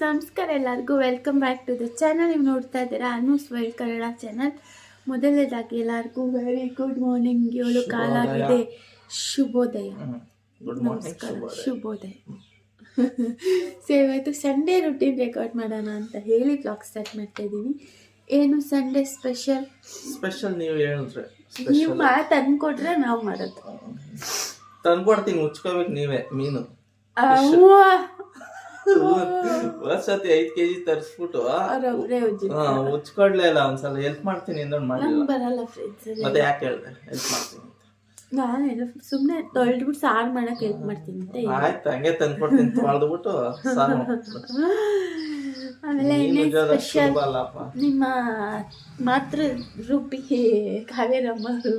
ನಮಸ್ಕಾರ ಎಲ್ಲರಿಗೂ. Welcome back to the channel ನೀವು ನೋಡ್ತಾ ಇದ್ದೀರಾ ಅನೂಸ್ ವೈಲ್ಡ್ ಕನ್ನಡ ಚಾನಲ್ ಮೊದಲನೇದಾಗಿ ಎಲ್ಲರಿಗೂ ವೆರಿ ಗುಡ್ ಮಾರ್ನಿಂಗ್ ಏಳು ಕಾಲ ಆಗಿದೆ ಶುಭೋದಯ. ನಮಸ್ಕಾರ. ಶುಭೋದಯ. ಸೊ ಇವತ್ತು ಸಂಡೇ ರುಟೀನ್ ರೆಕಾರ್ಡ್ ಮಾಡೋಣ ಅಂತ ಹೇಳಿ ಬ್ಲಾಗ್ ಸ್ಟಾರ್ಟ್ ಮಾಡ್ತಾ ಇದ್ದೀನಿ. ಏನು ಸಂಡೇ ಸ್ಪೆಷಲ್ ಸ್ಪೆಷಲ್ ನೀವು ಹೇಳಿದ್ರೆ ನೀವು ಮಾತು ಅನ್ಕೊಟ್ರೆ ನಾವು ಮಾಡೋದು. ತಂದ್ಕೊಡ್ತೀನಿ ಮುಚ್ಕೋಬೇಕು ನೀವೇ ಮೀನು! ವರ್ಷತಿ ಐದ್ ಕೆಜಿ ತರಿಸ್ಬಿಟ್ಟು ಅವ್ರೊಬ್ರೇ ಉಜ್ಜಿ. ಹಾ ಉಚ್ಕೊಡ್ಲೇ ಇಲ್ಲ ಒಂದ್ಸಲ ಹೆಲ್ಪ್ ಮಾಡ್ತೀನಿ ಅಂದ್ ಬರಲ್ಲ ಫ್ರೆಂಡ್ಸ್ ಮತ್ತೆ ಯಾಕೆ ಹೇಳ್ದೆ? ಹೆಲ್ಪ್ ಮಾಡ್ತೀನಿ. ನಾನೆಲ್ಲ ಸುಮ್ಮನೆ ತೊಳೆದ್ಬಿಟ್ಟು ಸಾರು ಮಾಡಕ್ಕೆ ಹೆಲ್ಪ್ ಮಾಡ್ತೀನಿ. ಆಯ್ತು ಹಂಗೆ ತಂದ್ಕೊಡ್ತೀನಿ ತೊಳೆದ್ಬಿಟ್ಟು ಸಾರು. ಆಮೇಲೆ ಸ್ಪೆಷಲ್ ನಿಮ್ಮ ಮಾತೃ ರೂಪಿ ಕಾವೇರಮ್ಮರು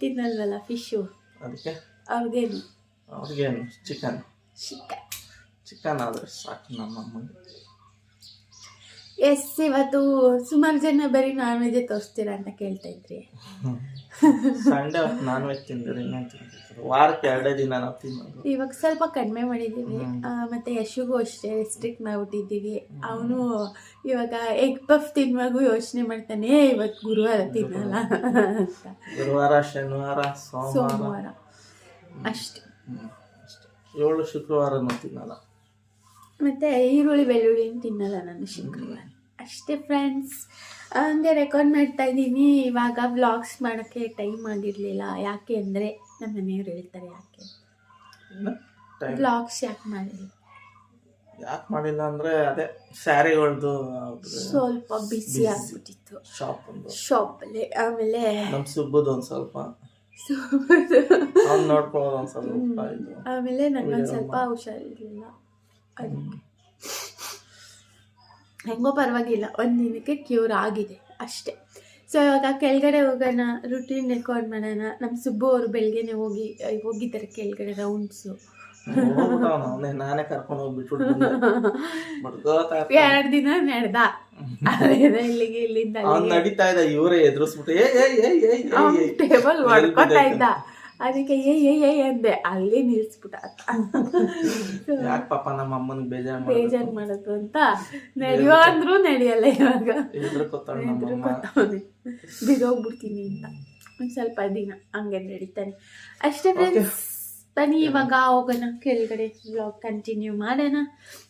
ತಿನ್ನಲ್ವಲ್ಲ ಫಿಶು ಅದಕ್ಕೆ? ಅವ್ರಿಗೇನು? ಅವ್ರಿಗೇನು? ಚಿಕನ್ ಚಿಕ್ಕ ಚಿಕನ್ ಆದ್ರೆ ಸಾಕು ನಮ್ಮ ಅಮ್ಮಂಗೆ ಎಸ್ ಇವತ್ತು ಸುಮಾರು ಜನ ಬರೀ ನಾನ್ ವೆಜ್ ತೋರಿಸ್ತೀರಾ ಅಂತ ಕೇಳ್ತಾ ಇದ್ರಿ. ಸಂಡೆ ನಾನ್ ವೆಜ್ ತಿಂದ್ರೆ ವಾರಕ್ಕೆ ಎರಡೇ ದಿನ ನಾವು ತಿನ್ನೋದು. ಇವಾಗ ಸ್ವಲ್ಪ ಕಡಿಮೆ ಮಾಡಿದ್ದೀವಿ. ಮತ್ತೆ ಯಶುಗೂ ಅಷ್ಟೇ ರೆಸ್ಟ್ರಿಕ್ಟ್ ಮಾಡ್ಬಿಟ್ಟಿದ್ದೀವಿ. ಅವನು ಇವಾಗ ಎಗ್ ಪಫ್ ತಿನ್ನುವಾಗೂ ಯೋಚನೆ ಮಾಡ್ತಾನೆ ಇವತ್ತು ಗುರುವಾರ ತಿನ್ನಲ್ಲ. ಅಂತ ಗುರುವಾರ ಶನಿವಾರ ಸೋಮವಾರ. ಅಷ್ಟೇ. ಏಳು ಶುಕ್ರವಾರನೂ ತಿನ್ನಲ್ಲ. ಮತ್ತೆ ಈರುಳ್ಳಿ ಬೆಳ್ಳುಳ್ಳಿ ತಿನ್ನಲ್ಲ ನಾನು ಶುಕ್ರವಾರ ಅಷ್ಟೇ ಫ್ರೆಂಡ್ಸ್ ಹಂಗೆ ರೆಕಾರ್ಡ್ ಮಾಡ್ತಾ ಇದ್ದೀನಿ. ಇವಾಗ ವ್ಲಾಗ್ಸ್ ಮಾಡೋಕ್ಕೆ ಟೈಮ್ ಆಗಿರಲಿಲ್ಲ. ಯಾಕೆ ಅಂದರೆ ನಮ್ಮ ಮನೆಯವ್ರು ಹೇಳ್ತಾರೆ ಯಾಕೆ? ಬ್ಲಾಗ್ಸ್ ವ್ಲಾಗ್ಸ್ ಯಾಕೆ ಮಾಡಿಲ್ಲ? ಯಾಕೆ ಮಾಡಿಲ್ಲ ಅಂದರೆ ಅದೇ ಸ್ಯಾರಿಗಳದ್ದು ಸ್ವಲ್ಪ ಬಿಸಿ ಆಗ್ಬಿಟ್ಟಿತ್ತು. ಶಾಪ್ ಶಾಪಲ್ಲಿ ಆಮೇಲೆ ನಮ್ ಸುಬ್ಬುದು ಒಂದ್ ಸ್ವಲ್ಪ. ಆಮೇಲೆ ನನಗೊಂದು ಸ್ವಲ್ಪ ಹುಷಾರಿರಲಿಲ್ಲ. ಅದಕ್ಕೆ ಹೆಂಗೋ ಪರವಾಗಿಲ್ಲ ಒಂದು ದಿನಕ್ಕೆ ಕ್ಯೂರ್ ಆಗಿದೆ ಅಷ್ಟೇ. ಸೊ ಇವಾಗ ಕೆಳಗಡೆ ಹೋಗೋಣ ರುಟೀನ್ ರೆಕಾರ್ಡ್ ಮಾಡೋಣ. ನಮ್ಮ ಸುಬ್ಬು ಅವರು ಬೆಳಗ್ಗೆನೆ ಹೋಗಿ ಹೋಗಿದ್ದಾರೆ ಕೆಳಗಡೆ ರೌಂಡ್ಸು ನಾನೇ ಕರ್ಕೊಂಡು ಎರಡು ದಿನ ನಡೆದ. ಇಲ್ಲಿಗೆ ಇಲ್ಲಿಂದ ನಡೀತಾ ಇದ್ದ ಇವರೇ ಎದುರಿಸ್ಬಿಟ್ಟು ಟೇಬಲ್ ಹೊಡ್ಕೊತಾ ಇದ್ದ. ಅದಕ್ಕೆ ಏ ಏ ಏ ಅಂದೆ ಅಲ್ಲಿ ನಿಲ್ಸ್ಬಿಟ್ಟ ಯಾಕೆ ಪಾಪ ನಮ್ಮ ಅಮ್ಮನ ಬೇಜಾರ್ ಬೇಜಾರು ಮಾಡೋದು ಅಂತ. ನಡೆಯೋ ಅಂದ್ರೂ ನಡೆಯಲ್ಲ ಇವಾಗ. ಬಿದೋಗ್ಬಿಡ್ತೀನಿ ಅಂತ. ಒಂದು ಸ್ವಲ್ಪ ದಿನ ಹಂಗೆ ನಡೀತಾನೆ. ಅಷ್ಟೇ ಫ್ರೆಂಡ್ಸ್ ಬನ್ನಿ ಇವಾಗ ಹೋಗೋಣ. ಕೆಳಗಡೆ ವ್ಲಾಗ್ ಕಂಟಿನ್ಯೂ ಮಾಡೋಣ.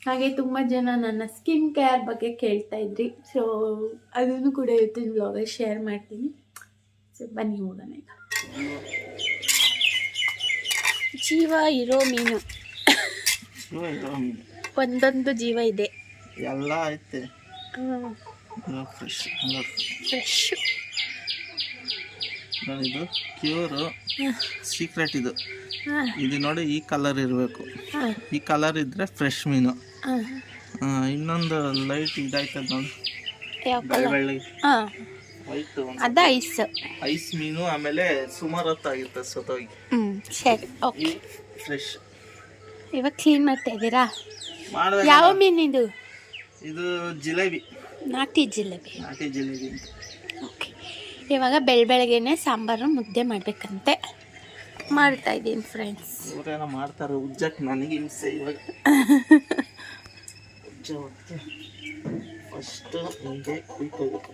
ಹಾಗೆ ತುಂಬ ಜನ ನನ್ನ ಸ್ಕಿನ್ ಕೇರ್ ಬಗ್ಗೆ ಕೇಳ್ತಾ ಇದ್ರಿ. ಸೊ ಅದನ್ನು ಕೂಡ ಇವತ್ತಿನ ವ್ಲಾಗಲ್ಲಿ ಶೇರ್ ಮಾಡ್ತೀನಿ. ಸೊ ಬನ್ನಿ ಹೋಗೋಣ ಈಗ. ಜೀವ ಇರೋ ಮೀನು. ಒಂದೊಂದು ಜೀವ ಇದೆ. ಎಲ್ಲ ಐತೆ. ಫ್ರೆಶ್ ಇದು ಪ್ಯೂರು ಸೀಕ್ರೆಟ್ ಇದು. ಇದು ನೋಡಿ ಈ ಕಲರ್ ಇರಬೇಕು. ಈ ಕಲರ್ ಇದ್ರೆ ಫ್ರೆಶ್ ಮೀನು. ಇನ್ನೊಂದು ಲೈಟ್ ಇದಾಯ್ತದ ನೋಡಿ ಬೆಳ್ಳ ಅದ ಐಸ್. ಐಸ್ ಮೀನು ಆಮೇಲೆ ಸುಮಾರು ಹೊತ್ತಾಗಿರ್ತದೆ ಸತ್ತೋಗಿ ಹ್ಞೂ ಸರಿ ಓಕೆ. ಫ್ರೆಶ್ ಇವಾಗ ಕ್ಲೀನ್ ಮಾಡ್ತಾ ಇದ್ದೀರಾ? ಮಾಡ್ಬೇಕು ಯಾವ ಮೀನಿದು ಇದು? ಜಿಲೇಬಿ. ನಾಟಿ ಜಿಲೇಬಿ. ನಾಟಿ ಜಿಲೇಬಿ. ಓಕೆ. ಇವಾಗ ಬೆಳ ಬೆಳಗ್ಗೆನೆ ಸಾಂಬಾರು ಮುದ್ದೆ ಮಾಡಬೇಕಂತೆ. ಮಾಡ್ತಾ ಇದ್ದೀನಿ ಫ್ರೆಂಡ್ಸ್ ಇವರೇನೋ ಮಾಡ್ತಾರೆ ಉಜ್ಜಕ್ಕೆ ನನಗೆ ಹಿಂಸೆ ಇವಾಗ. ಉಜ್ಜ ಫಸ್ಟ್ ಹಿಂಗೆ ಕುಯ್ಕೋಬೇಕು.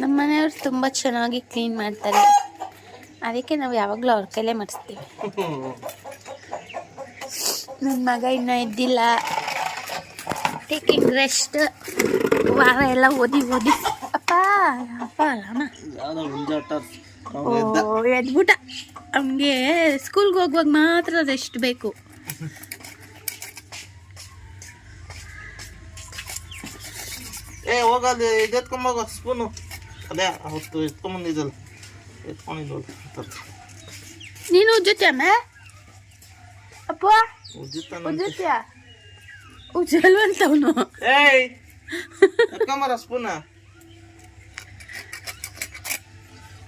ನಮ್ಮ ಮನೆಯವ್ರು ತುಂಬ ಚೆನ್ನಾಗಿ ಕ್ಲೀನ್ ಮಾಡ್ತಾರೆ. ಅದಕ್ಕೆ ನಾವು ಯಾವಾಗಲೂ ಅವ್ರ ಕೈಲೇ ಮಾಡಿಸ್ತೀವಿ. ನನ್ನ ಮಗ ಇನ್ನೂ ಎದ್ದಿಲ್ಲ ಟೇಕಿಂಗ್ ರೆಸ್ಟ್ ವಾರ ಎಲ್ಲ ಓದಿ ಓದಿ. ಅಪ್ಪ ಅಪ್ಪ ಅಲ್ಲಮ್ಮ ಓ ಎದ್ಬಿಟ್ಟ. ಅವನಿಗೆ ಸ್ಕೂಲ್ಗೆ ಹೋಗುವಾಗ ಮಾತ್ರ ರೆಸ್ಟ್ ಬೇಕು. ಏ ಹೋಗಲ್ಲಿ ಇದು ಎತ್ಕೊಂಬೋಗ ಸ್ಪೂನು ಅದೇ ಅವತ್ತು ಎತ್ಕೊಂಬಂದಿದ್ದಲ್ಲ ಎತ್ಕೊಂಡಿದ್ದಲ್ಲ ನೀನು ಉಜ್ಜುತ್ತೆ ಅಮ್ಮ? ಅಪ್ಪ? ಉಜ್ಜುತ್ತೀಯ ಉಜ್ಜಲ್ವಂತವನು ಏಯ್! ಎತ್ಕೊಂಬರ ಸ್ಪೂನ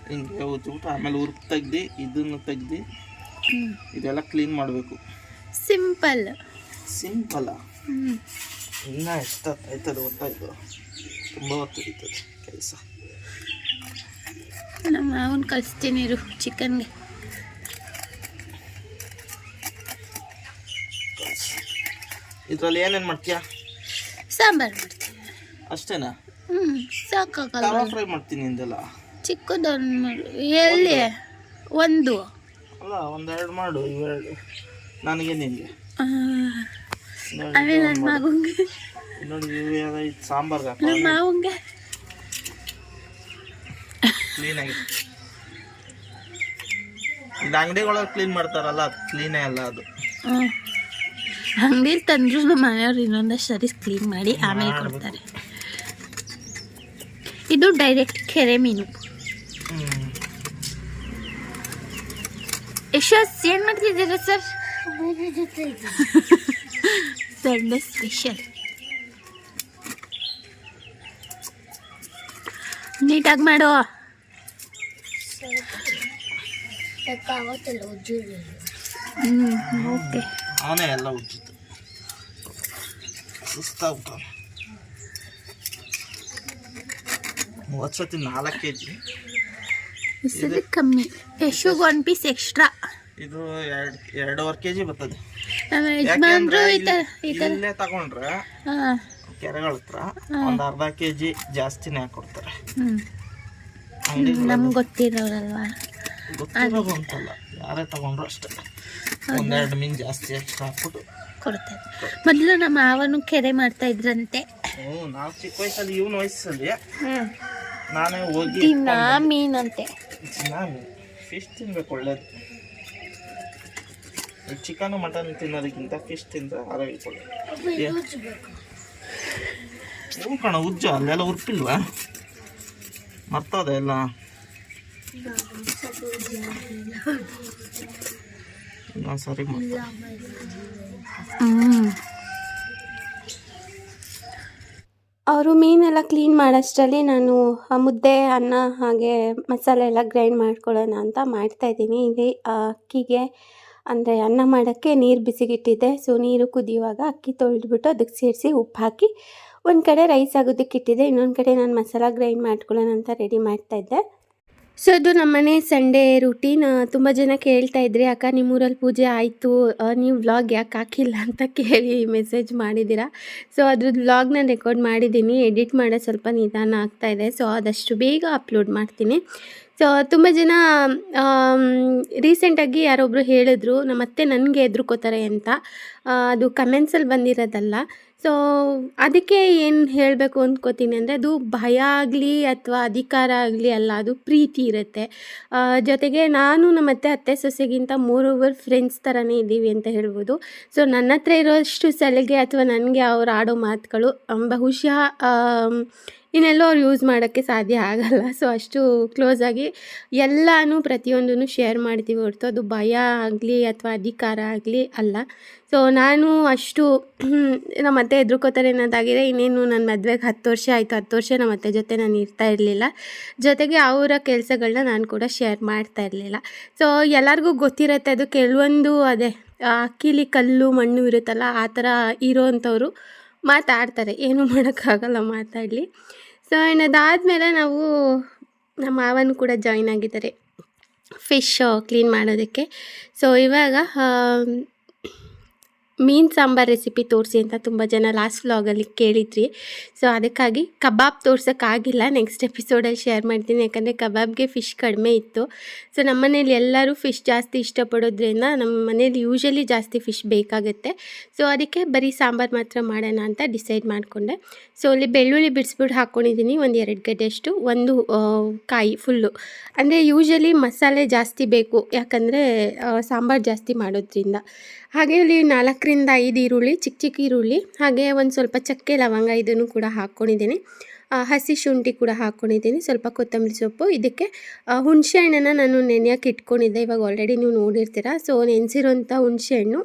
ಹಿಂಗೆ ಉಜ್ಜಿಬಿಟ್ಟು ಆಮೇಲೆ ಉರುಪು ತೆಗ್ದು ಇದನ್ನು ತೆಗ್ದು ಇದೆಲ್ಲ ಕ್ಲೀನ್ ಮಾಡಬೇಕು. ಸಿಂಪಲ್ ಸಿಂಪಲ್ಲ ಇನ್ನೂ ಆಯ್ತದೆ ಗೊತ್ತಾಯ್ತು. ತುಂಬ ಹೊತ್ತು ಹಿಡಿತದೆ ಕೆಲಸ ನಮ್ಮ ಮಾವನ್ ಕಲಿಸ್ತೀನಿ ಇರು ಚಿಕನ್ಗೆ. ಇದರಲ್ಲಿ ಏನೇನು ಮಾಡ್ತೀಯಾ? ಸಾಂಬಾರು ಮಾಡ್ತೀನಿ. ಅಷ್ಟೇನಾ? ಹ್ಞೂ ಸಾಕಾಗಲ್ಲ. ಫ್ರೈ ಮಾಡ್ತೀನಿ ಇಂದೆಲ್ಲ ಚಿಕ್ಕದೊಂದು ಎಲ್ಲಿ? ಒಂದು. ಅಲ್ಲ ಒಂದೆರಡು ಮಾಡು ಇವೆರಡು. ನನಗೆ ನಿನಗೆ. ಆ, ಅವೇ ನನ್ನ ಮಗುಂಗೆ. ನೋಡಿ ಇವು ಯಾವ್ದು ಇದು ಸಾಂಬಾರ್ಗೆ ಹಾಕೋ ಮಾವಂಗೆ. ಕ್ಲೀನಾಗಿ ಇದು ಅಂಗಡಿಗಳೊಳಗೆ ಕ್ಲೀನ್ ಮಾಡ್ತಾರಲ್ಲ ಅದು ಕ್ಲೀನೇ ಅಲ್ಲ ಅದು. ಅಂಗಡಿಲಿ ತಂದ್ರು ಮನೆಯವ್ರು ಇನ್ನೊಂದಷ್ಟು ಸರಿ ಕ್ಲೀನ್ ಮಾಡಿ ಆಮೇಲೆ ಕೊಡ್ತಾರೆ. ಇದು ಡೈರೆಕ್ಟ್ ಕೆರೆ ಮೀನು. ಹ್ಮ್. ಯಶಸ್ ಏನು ಮಾಡ್ತಿದ್ದೀರಾ ಸರ್? ಸಂಡೆ ಸ್ಪೆಷಲ್ ನೀಟಾಗಿ ಮಾಡು. ಓಕೆ. ಅವನೇ ಎಲ್ಲ ಉಜ್ಜಿತು. ಸುಸ್ತಾಗ್ತಾವ ಮೂವತ್ತು ಸತಿ ನಾಲ್ಕು ಕೆ ಜಿ ಕಮ್ಮಿ. ಯಶುಗೆ ಒಂದು ಪೀಸ್ ಎಕ್ಸ್ಟ್ರಾ ಇದು ಎರಡು ಎರಡೂವರೆ ಕೆ ಜಿ ಬರ್ತದೆ ನಮ್ಮ ಯಜಮಾನ್ರು ಯಾಕೆಂದ್ರೆ ಈ ಥರ ಈ ಥರ ಇಲ್ಲೇ ತಗೊಂಡ್ರೆ ಹಾಂ. ಕೆರೆಗಳ ಹತ್ರ ಒಂದು ಅರ್ಧ ಕೆ ಜಿ ಜಾಸ್ತಿನೇ ಹಾಕೊಡ್ತಾರೆ. ನಮ್ಗೆ ಗೊತ್ತಿರೋರಲ್ವಾ? ಗೊತ್ತಿರೋದು ಅಂತಲ್ಲ ಯಾರೇ ತಗೊಂಡ್ರು ಅಷ್ಟೇ. ಒಂದೆರಡು ಮೀನು ಜಾಸ್ತಿ ಎಕ್ಸ್ಟ್ರಾ ಹಾಕ್ಬಿಟ್ಟು ಕೊಡ್ತಾರೆ. ಮೊದಲು ನಮ್ಮ ಮಾವನು ಕೆರೆ ಮಾಡ್ತಾ ಇದ್ರಂತೆ. ಹ್ಞೂ ನಾವು ಚಿಕ್ಕ ವಯಸ್ಸಲ್ಲಿ ಇವನ ವಯಸ್ಸಲ್ಲಿ ನಾನೇ ಹೋಗಿ ಮೀನ್ ಮೀನಂತೆ. ನಾನು ಫಿಶ್ ತಿನ್ಬೇಕು ಒಳ್ಳೇದು. ಚಿಕನ್ ಮಟನ್ ತಿನ್ನೋದಕ್ಕಿಂತ ಫಿಶ್ ತಿಂದ್ರೆ ಆರೋಗ್ಯ ಒಳ್ಳೇದು. ಹ್ಞೂ ಕಣ, ಉಜ್ಜ, ಅಲ್ಲೆಲ್ಲ ಉರ್ಪಿಲ್ವ? ಮರ್ತದ ಎಲ್ಲ ಸರಿ ಅವರು ಮೀನೆಲ್ಲ ಕ್ಲೀನ್ ಮಾಡೋಷ್ಟರಲ್ಲಿ ನಾನು ಮುದ್ದೆ, ಅನ್ನ ಹಾಗೆ ಮಸಾಲೆ ಎಲ್ಲ ಗ್ರೈಂಡ್ ಮಾಡ್ಕೊಳ್ಳೋಣ ಅಂತ ಮಾಡ್ತಾಯಿದ್ದೀನಿ ಇಲ್ಲಿ ಅಕ್ಕಿಗೆ ಅಂದರೆ ಅನ್ನ ಮಾಡೋಕ್ಕೆ ನೀರು ಬಿಸಿಗಿಟ್ಟಿದ್ದೆ ಸೊ ನೀರು ಕುದಿಯುವಾಗ ಅಕ್ಕಿ ತೊಳೆದ್ಬಿಟ್ಟು ಅದಕ್ಕೆ ಸೇರಿಸಿ ಉಪ್ಪು ಹಾಕಿ ಒಂದು ಕಡೆ ರೈಸ್ ಆಗೋದಕ್ಕೆ ಇಟ್ಟಿದ್ದೆ ಇನ್ನೊಂದು ಕಡೆ ನಾನು ಮಸಾಲ ಗ್ರೈಂಡ್ ಮಾಡ್ಕೊಳ್ಳೋಣ ಅಂತ ರೆಡಿ ಮಾಡ್ತಾಯಿದ್ದೆ ಸೊ ಅದು ನಮ್ಮನೆ ಸಂಡೇ ರೂಟೀನ್ ತುಂಬ ಜನ ಕೇಳ್ತಾ ಇದ್ರಿ, ಅಕ್ಕ, ನಿಮ್ಮೂರಲ್ಲಿ ಪೂಜೆ ಆಯಿತು ನೀವು ವ್ಲಾಗ್ ಯಾಕೆ ಹಾಕಿಲ್ಲ? ಅಂತ ಕೇಳಿ ಮೆಸೇಜ್ ಮಾಡಿದ್ದೀರಾ. ಸೊ ಅದ್ರದ್ದು ವ್ಲಾಗ್ನ ರೆಕಾರ್ಡ್ ಮಾಡಿದ್ದೀನಿ ಎಡಿಟ್ ಮಾಡೋದು ಸ್ವಲ್ಪ ನಿಧಾನ ಆಗ್ತಾ ಇದೆ. ಸೊ ಆದಷ್ಟು ಬೇಗ ಅಪ್ಲೋಡ್ ಮಾಡ್ತೀನಿ. ಸೊ ತುಂಬ ಜನ ರೀಸೆಂಟಾಗಿ ಯಾರೊಬ್ಬರು ಹೇಳಿದ್ರು ನಮ್ಮ ಅತ್ತೆ ನನಗೆ ಎದುರುಕೋತಾರೆ ಅಂತ. ಅದು ಕಮೆಂಟ್ಸಲ್ಲಿ ಬಂದಿರೋದಲ್ಲ. ಸೊ ಅದಕ್ಕೆ ಏನು ಹೇಳಬೇಕು ಅಂದ್ಕೋತೀನಿ ಅಂದರೆ ಅದು ಭಯ ಆಗಲಿ ಅಥವಾ ಅಧಿಕಾರ ಆಗಲಿ ಅಲ್ಲ, ಅದು ಪ್ರೀತಿ ಇರುತ್ತೆ. ಜೊತೆಗೆ ನಾನು ನಮ್ಮ ಅತ್ತೆ ಅತ್ತೆ ಸೊಸೆಗಿಂತ ಮೂರೂವರ್ ಫ್ರೆಂಡ್ಸ್ ಥರನೇ ಇದ್ದೀವಿ ಅಂತ ಹೇಳ್ಬೋದು. ಸೊ ನನ್ನ ಹತ್ರ ಇರೋಷ್ಟು ಸಲಿಗೆ ಅಥವಾ ನನಗೆ ಅವ್ರು ಆಡೋ ಮಾತುಗಳು ಬಹುಶಃ ಇನ್ನೆಲ್ಲೋ ಅವ್ರು ಯೂಸ್ ಮಾಡೋಕ್ಕೆ ಸಾಧ್ಯ ಆಗಲ್ಲ. ಸೊ ಅಷ್ಟು ಕ್ಲೋಸ್ ಆಗಿ ಎಲ್ಲನೂ ಪ್ರತಿಯೊಂದೂ ಶೇರ್ ಮಾಡ್ತೀವಿ ಹೊರತು. ಅದು ಭಯ ಆಗಲಿ ಅಥವಾ ಅಧಿಕಾರ ಆಗಲಿ ಅಲ್ಲ. ಸೊ ನಾನು ಅಷ್ಟು ನಮ್ಮ ಅತ್ತೆ ಹೆದ್ರುಕೋತಾರೆ ಅನ್ನೋದಾಗಿದೆ. ಇನ್ನೇನು ನನ್ನ ಮದುವೆಗೆ ಹತ್ತು ವರ್ಷ ಆಯಿತು. ಹತ್ತು ವರ್ಷ ನಮ್ಮ ಅತ್ತೆ ಜೊತೆ ನಾನು ಇರ್ತಾ ಇರಲಿಲ್ಲ. ಜೊತೆಗೆ ಅವರ ಕೆಲಸಗಳನ್ನ ನಾನು ಕೂಡ ಶೇರ್ ಮಾಡ್ತಾ ಇರಲಿಲ್ಲ. ಸೊ ಎಲ್ಲರಿಗೂ ಗೊತ್ತಿರುತ್ತೆ ಅದು. ಕೆಲವೊಂದು ಅದೇ ಅಕ್ಕಿಲಿ ಕಲ್ಲು ಮಣ್ಣು ಇರುತ್ತಲ್ಲ, ಆ ಥರ ಇರೋವಂಥವ್ರು ಮಾತಾಡ್ತಾರೆ. ಏನೂ ಮಾಡೋಕ್ಕಾಗಲ್ಲ ಮಾತಾಡಲಿ. ಸೊ ಆ್ಯಂಡ್ ಅದಾದಮೇಲೆ ನಾವು ನಮ್ಮ ಮಾವನ ಕೂಡ ಜಾಯ್ನ್ ಆಗಿದ್ದಾರೆ. ಫಿಶ್ ಕ್ಲೀನ್ ಮಾಡೋದಕ್ಕೆ. ಸೊ ಇವಾಗ ಮೀನು ಸಾಂಬಾರು ರೆಸಿಪಿ ತೋರಿಸಿ ಅಂತ ತುಂಬ ಜನ ಲಾಸ್ಟ್ ವ್ಲಾಗಲ್ಲಿ ಕೇಳಿದ್ರಿ. ಸೊ ಅದಕ್ಕಾಗಿ ಕಬಾಬ್ ತೋರ್ಸೋಕ್ಕಾಗಿಲ್ಲ ನೆಕ್ಸ್ಟ್ ಎಪಿಸೋಡಲ್ಲಿ ಶೇರ್ ಮಾಡ್ತೀನಿ. ಯಾಕಂದರೆ ಕಬಾಬ್ಗೆ ಫಿಶ್ ಕಡಿಮೆ ಇತ್ತು. ಸೊ ನಮ್ಮ ಮನೇಲಿ ಎಲ್ಲರೂ ಫಿಶ್ ಜಾಸ್ತಿ ಇಷ್ಟಪಡೋದ್ರಿಂದ ನಮ್ಮ ಮನೇಲಿ ಯೂಶಲಿ ಜಾಸ್ತಿ ಫಿಶ್ ಬೇಕಾಗುತ್ತೆ. ಸೊ ಅದಕ್ಕೆ ಬರೀ ಸಾಂಬಾರು ಮಾತ್ರ ಮಾಡೋಣ ಅಂತ ಡಿಸೈಡ್ ಮಾಡಿಕೊಂಡೆ. ಸೊ ಅಲ್ಲಿ ಬೆಳ್ಳುಳ್ಳಿ ಬಿಡಿಸ್ಬಿಟ್ಟು ಹಾಕ್ಕೊಂಡಿದ್ದೀನಿ ಒಂದು ಎರಡು ಗಡ್ಡೆಯಷ್ಟು ಒಂದು ಕಾಯಿ ಫುಲ್ಲು ಅಂದರೆ ಯೂಶಲಿ ಮಸಾಲೆ ಜಾಸ್ತಿ ಬೇಕು. ಯಾಕಂದರೆ ಸಾಂಬಾರು ಜಾಸ್ತಿ ಮಾಡೋದ್ರಿಂದ. ಹಾಗೆ ಅಲ್ಲಿ ನಾಲ್ಕರಿಂದ ಐದು ಈರುಳ್ಳಿ, ಚಿಕ್ಕ ಚಿಕ್ಕ ಈರುಳ್ಳಿ, ಹಾಗೆ ಒಂದು ಸ್ವಲ್ಪ ಚಕ್ಕೆ ಲವಂಗ ಇದನ್ನು ಕೂಡ ಹಾಕ್ಕೊಂಡಿದ್ದೀನಿ ಹಸಿ ಶುಂಠಿ ಕೂಡ ಹಾಕ್ಕೊಂಡಿದ್ದೀನಿ ಸ್ವಲ್ಪ ಕೊತ್ತಂಬರಿ ಸೊಪ್ಪು. ಇದಕ್ಕೆ ಹುಣಸೆ ಹಣ್ಣನ್ನು ನಾನು ನೆನೆಯೋಕೆ ಇಟ್ಕೊಂಡಿದ್ದೆ. ಇವಾಗ ಆಲ್ರೆಡಿ ನೀವು ನೋಡಿರ್ತೀರ. ಸೊ ನೆನೆಸಿರೋಂಥ ಹುಣಸೆ ಹಣ್ಣು.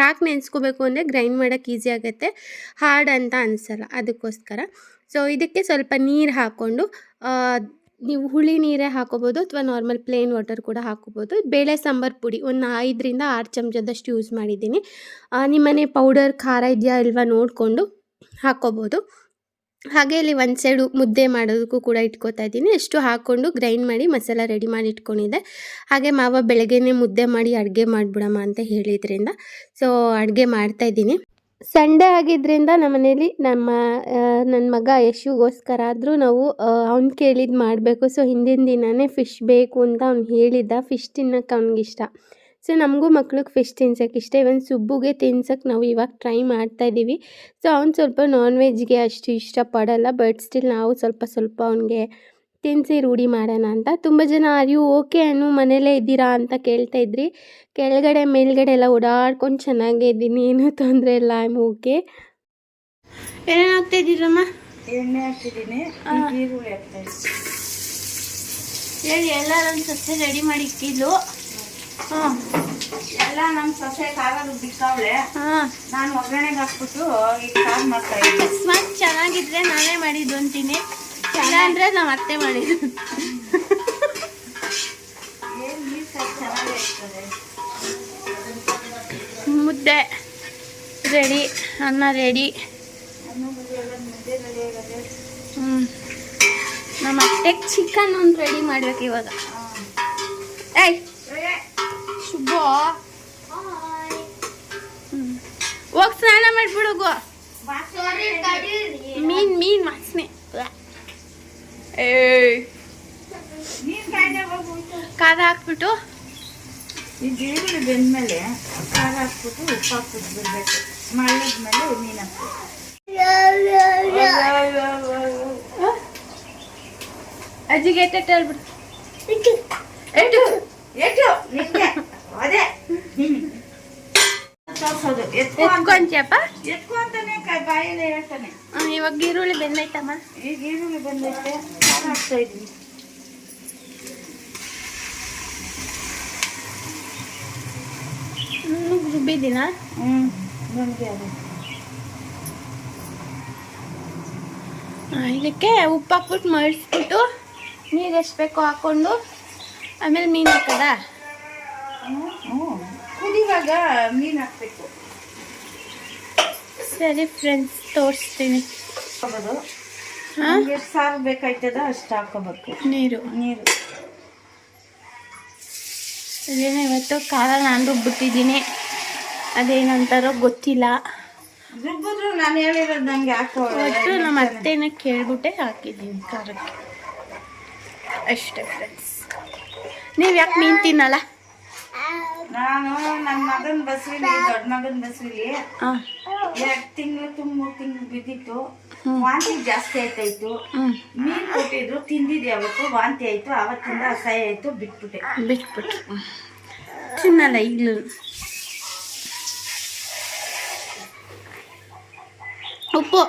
ಯಾಕೆ ನೆನೆಸ್ಕೋಬೇಕು ಅಂದರೆ ಗ್ರೈಂಡ್ ಮಾಡೋಕ್ಕೆ ಈಸಿ ಆಗುತ್ತೆ. ಹಾರ್ಡ್ ಅಂತ ಅನಿಸಲ್ಲ. ಅದಕ್ಕೋಸ್ಕರ. ಸೊ ಇದಕ್ಕೆ ಸ್ವಲ್ಪ ನೀರು ಹಾಕ್ಕೊಂಡು ನೀವು ಹುಳಿ ನೀರೇ ಹಾಕೋಬೋದು ಅಥವಾ ನಾರ್ಮಲ್ ಪ್ಲೇನ್ ವಾಟರ್ ಕೂಡ ಹಾಕೋಬೋದು. ಬೇಳೆ, ಸಾಂಬಾರು ಪುಡಿ ಒಂದು ಐದರಿಂದ ಆರು ಚಮಚದಷ್ಟು ಯೂಸ್ ಮಾಡಿದ್ದೀನಿ. ನಿಮ್ಮನೆ ಪೌಡರ್ ಖಾರ ಇದೆಯಾ ಇಲ್ವಾ ನೋಡಿಕೊಂಡು ಹಾಕೋಬೋದು. ಹಾಗೆ ಇಲ್ಲಿ ಒಂದು ಸೈಡು ಮುದ್ದೆ ಮಾಡೋದಕ್ಕೂ ಕೂಡ ಇಟ್ಕೋತಾ ಇದ್ದೀನಿ. ಎಷ್ಟು ಹಾಕ್ಕೊಂಡು ಗ್ರೈಂಡ್ ಮಾಡಿ ಮಸಾಲ ರೆಡಿ ಮಾಡಿ ಇಟ್ಕೊಂಡಿದ್ದೆ. ಹಾಗೆ ಮಾವ ಬೆಳಗ್ಗೆನೇ ಮುದ್ದೆ ಮಾಡಿ ಅಡುಗೆ ಮಾಡಿಬಿಡಮ್ಮ ಅಂತ ಹೇಳಿದ್ರಿಂದ. ಸೊ ಅಡುಗೆ ಮಾಡ್ತಾಯಿದ್ದೀನಿ ಸಂಡೇ ಆಗಿದ್ದರಿಂದ ನಮ್ಮನೇಲಿ ನಮ್ಮ ನನ್ನ ಮಗ ಯಶುಗೋಸ್ಕರ ಆದರೂ ನಾವು ಅವ್ನು ಕೇಳಿದ್ದು ಮಾಡಬೇಕು. ಸೊ, ಹಿಂದಿನ ದಿನವೇ ಫಿಶ್ ಬೇಕು ಅಂತ ಅವ್ನು ಹೇಳಿದ್ದ. ಫಿಶ್ ತಿನ್ನೋಕೆ ಅವ್ನಿಗಿಷ್ಟ. ಸೊ, ನಮಗೂ ಮಕ್ಳಿಗೆ ಫಿಶ್ ತಿನ್ಸೋಕೆ ಇಷ್ಟ. ಇವನ್ ಸುಬ್ಬುಗೆ ತಿನ್ಸೋಕೆ ನಾವು ಇವಾಗ ಟ್ರೈ ಮಾಡ್ತಾ ಇದ್ದೀವಿ ಸೊ, ಅವ್ನು ಸ್ವಲ್ಪ ನಾನ್ ವೆಜ್ಗೆ ಅಷ್ಟು ಇಷ್ಟಪಡಲ್ಲ. ಬಟ್ ಸ್ಟಿಲ್ ನಾವು ಸ್ವಲ್ಪ ಸ್ವಲ್ಪ ಅವನಿಗೆ ತಿನ್ನಿಸಿ ರೂಢಿ ಮಾಡೋಣ ಅಂತ. ತುಂಬ ಜನ ಆರ್ ಯು ಓಕೆ ಅನ್ನು ಮನೇಲೇ ಇದ್ದೀರಾ? ಅಂತ ಕೇಳ್ತಾ ಇದ್ರಿ. ಕೆಳಗಡೆ ಮೇಲ್ಗಡೆ ಎಲ್ಲ ಓಡಾಡ್ಕೊಂಡು ಚೆನ್ನಾಗೇ ಇದ್ದೀನಿ ಏನೂ ತೊಂದರೆ ಇಲ್ಲ ಐ ಆಮ್ ಓಕೆ. ಏನೇನು ಆಗ್ತಾ ಇದ್ದೀರಮ್ಮ? ಎಣ್ಣೆ ಹಾಕ್ತಿದ್ದೀನಿ ಈರುಳ್ಳಿ ಹಾಕ್ತಾ ಹೇಳಿ ಎಲ್ಲ ನನ್ನ ಸಸ್ಯ ರೆಡಿ ಮಾಡಿ ಇಟ್ಟಿದ್ಲು ಹಾಂ ಎಲ್ಲ ನಮ್ಮ ಸೊಸೆ ಖಾರ ರುಬ್ಬಿಕ್ಕವಳೆ ಹಾಂ. ನಾನು ಒಗ್ಗರಣೆಗೆ ಹಾಕ್ಬಿಟ್ಟು ಈಗ ಸಾರು ಮಾಡ್ತಾ ಇದ್ದೀನಿ. ಚೆನ್ನಾಗಿದ್ರೆ ನಾನೇ ಮಾಡಿದ್ದು ಅಂತೀನಿ. ಇಲ್ಲ ಅಂದರೆ ನಮ್ಮ ಅತ್ತೆ ಮಾಡಿದ್ದು. ಮುದ್ದೆ ರೆಡಿ ಅನ್ನ ರೆಡಿ. ಹ್ಞೂ ನಮ್ಮ ಅತ್ತೆಗೆ ಚಿಕನ್ ಒಂದು ರೆಡಿ ಮಾಡ್ಬೇಕು ಇವಾಗ. ಏಯ್! ಶುಭ. ಹೋಗಿ ಸ್ನಾನ ಮಾಡ್ಬಿಡುಗು ಮೀನ್ ಮೀನ್ ವಾಸನೆ ಏಯ್ ನೀರು ಕಾಯ್ದೆ ಹೋಗ್ಬಿಟ್ಟು ಖಾರ ಹಾಕ್ಬಿಟ್ಟು? ಈಗ ಈರುಳ್ಳಿ ಬೆಂದ್ಮೇಲೆ ಖಾರ ಹಾಕ್ಬಿಟ್ಟು ಉಪ್ಪು ಹಾಕ್ಬಿಟ್ಟು ಬಿಡಬೇಕು. ಮಾಡಿದ್ಮೇಲೆ ಮೀನು ಹಾಕ್ಬೇಕು ಅಜ್ಜಿಗೆ ಎಟ್ಟೆಟ್ಟು ಹೇಳ್ಬಿಡು. ಎಟ್ಟು ಎಟ್ಟು ನಿಂಗೆ ಅದೇ. ತೋರ್ಸೋದು ಎತ್ಕೊ ಎತ್ಕೊಂತಾನೆ ಬಾಯಲ್ಲಿ ಹೇಳ್ತಾನೆ. ಇವಾಗ ಈರುಳ್ಳಿ ಬೆಂದೈತಮ್ಮ. ಈಗ ಈರುಳ್ಳಿ ಬೆಂದೈತೆ. ಖಾರ ಹಾಕ್ತಾ ಹ್ಞೂ ರುಬ್ಬಿದ್ದೀನ? ಹ್ಞೂ ನನಗೆ ಅದು. ಇದಕ್ಕೆ ಉಪ್ಪು ಹಾಕ್ಬಿಟ್ಟು ಮಳಿಸ್ಬಿಟ್ಟು ನೀರು ಎಷ್ಟು ಬೇಕೋ ಹಾಕ್ಕೊಂಡು ಆಮೇಲೆ ಮೀನು ಹಾಕದ? ಕುದಿವಾಗ ಮೀನು ಹಾಕ್ಬೇಕು. ಸರಿ ಫ್ರೆಂಡ್ಸ್ ತೋರಿಸ್ತೀನಿ. ಎಷ್ಟು ಸಾರು ಬೇಕಾಯ್ತದ ಅಷ್ಟು ಹಾಕೋಬೇಕು ನೀರು. ನೀರು. ಅದೇನೋ ಇವತ್ತು ಖಾರ ನಾನು ರುಬ್ಬಿಟ್ಟಿದ್ದೀನಿ. ಅದೇನಂತಾರೋ ಗೊತ್ತಿಲ್ಲ. ರುಬ್ಬಿದ್ರು ನಾನು ಹೇಳಿರೋದು ನನಗೆ ಒಟ್ಟು ನಮ್ಮ ಅತ್ತೆನ ಕೇಳ್ಬಿಟ್ಟೆ ಹಾಕಿದ್ದೀನಿ ಖಾರಕ್ಕೆ. ಅಷ್ಟೇ ಫ್ರೆಂಡ್ಸ್ ನೀವು ಯಾಕೆ ಮೀನು ತಿನ್ನಲ್ಲ? ನಾನು ನನ್ನ ಮಗನ ಬಸ್ವಿಲಿ ದೊಡ್ಡ ಮಗನ ಬಸ್ವಿಲಿ ಎರಡ್ ತಿಂಗಳು ತುಂಬ ಮೂರು ತಿಂಗಳು ಬಿದ್ದಿತ್ತು. ವಾಂತಿ ಜಾಸ್ತಿ ಆಯ್ತಾಯ್ತು. ಮೀನ್ ಮೀನು ಕೊಟ್ಟಿದ್ರು ತಿಂದಿದ್ದೆ ಅವತ್ತು ವಾಂತಿ ಆಯ್ತು ಅವತ್ತಿಂದ ಅಸಹ್ಯ ಆಯ್ತು ಬಿಟ್ಬಿಟ್ಟೆ. ಬಿಟ್ಬಿಟ್ಟು ತಿನ್ನಲ್ಲ ಈಗಲೂ. ಉಪ್ಪು.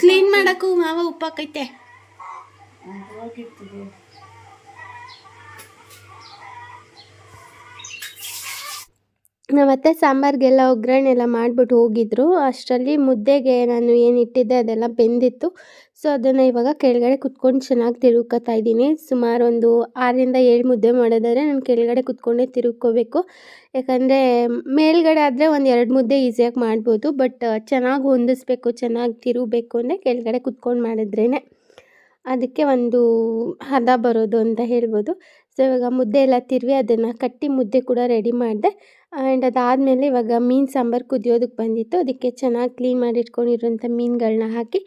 ಕ್ಲೀನ್ ಮಾಡಕ್ಕೂ ಮಾವ ಉಪ್ಪಾಕೈತೆ. ಹೋಗಿರ್ತದೆ. ನಮ್ಮತ್ತೆ ಸಾಂಬಾರಿಗೆಲ್ಲ ಒಗ್ಗರಣೆ ಎಲ್ಲ ಮಾಡಿಬಿಟ್ಟು ಹೋಗಿದ್ರು. ಅಷ್ಟರಲ್ಲಿ ಮುದ್ದೆಗೆ ನಾನು ಏನು ಇಟ್ಟಿದ್ದೆ, ಅದೆಲ್ಲ ಬೆಂದಿತ್ತು. ಸೊ ಅದನ್ನು ಇವಾಗ ಕೆಳಗಡೆ ಕುತ್ಕೊಂಡು ಚೆನ್ನಾಗಿ ತಿರುಕೋತಾ ಇದ್ದೀನಿ. ಸುಮಾರು ಒಂದು ಆರರಿಂದ ಏಳು ಮುದ್ದೆ ಮಾಡೋದಾದರೆ ನಾನು ಕೆಳಗಡೆ ಕುತ್ಕೊಂಡೇ ತಿರುಕೋಬೇಕು ಯಾಕಂದರೆ, ಮೇಲ್ಗಡೆ ಆದರೆ ಒಂದು ಎರಡು ಮುದ್ದೆ ಈಸಿಯಾಗಿ ಮಾಡ್ಬೋದು, ಬಟ್ ಚೆನ್ನಾಗಿ ಹೊಂದಿಸ್ಬೇಕು, ಚೆನ್ನಾಗಿ ತಿರುಗಬೇಕು ಅಂದರೆ ಕೆಳಗಡೆ ಕುತ್ಕೊಂಡು ಮಾಡಿದ್ರೇ ಅದಕ್ಕೆ ಒಂದು ಹದ ಬರೋದು ಅಂತ ಹೇಳ್ಬೋದು. ಸೊ ಇವಾಗ ಮುದ್ದೆ ಎಲ್ಲ ತಿರುವಿ, ಅದನ್ನು ಕಟ್ಟಿ ಮುದ್ದೆ ಕೂಡ ರೆಡಿ ಮಾಡಿದೆ. ಆ್ಯಂಡ್ ಅದಾದಮೇಲೆ ಇವಾಗ ಮೀನು ಸಾಂಬಾರು ಕುದಿಯೋದಕ್ಕೆ ಬಂದಿತ್ತು. ಅದಕ್ಕೆ ಚೆನ್ನಾಗಿ ಕ್ಲೀನ್ ಮಾಡಿ ಇಟ್ಕೊಂಡಿರೋಂಥ ಮೀನುಗಳನ್ನ ಹಾಕಿ,